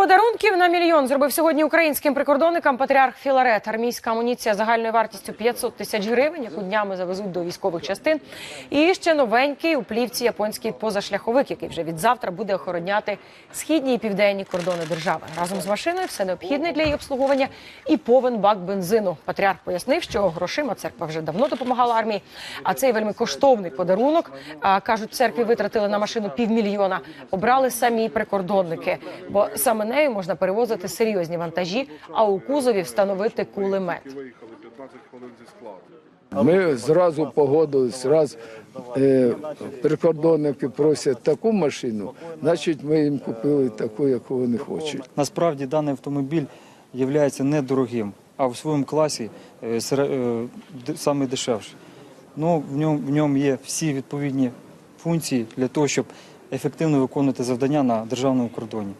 Gospodar Подарунків на мільйон зробив сьогодні українським прикордонникам патріарх Філарет. Армійська амуніція загальною вартістю 500 тисяч гривень, яку днями завезуть до військових частин. І ще новенький у плівці японський позашляховик, який вже від завтра буде охороняти східні і південні кордони держави. Разом з машиною все необхідне для її обслуговування і повен бак бензину. Патріарх пояснив, що грошима церква вже давно допомагала армії. А цей вельми коштовний подарунок кажуть, церкві витратили на машину півмільйона. Обрали самі прикордонники, бо саме нею можна перевозити серйозні вантажі, а у кузові встановити кулемет. Виїхали 15 хвилин зі складу. Ми зразу погодились, раз е, прикордонники просять таку машину, значить ми їм купили таку, яку вони хочуть. Насправді даний автомобіль є недорогим, а в своєму класі е, е, саме дешевший. Ну, в ньому, в ньому є всі відповідні функції для того, щоб ефективно виконувати завдання на державному кордоні.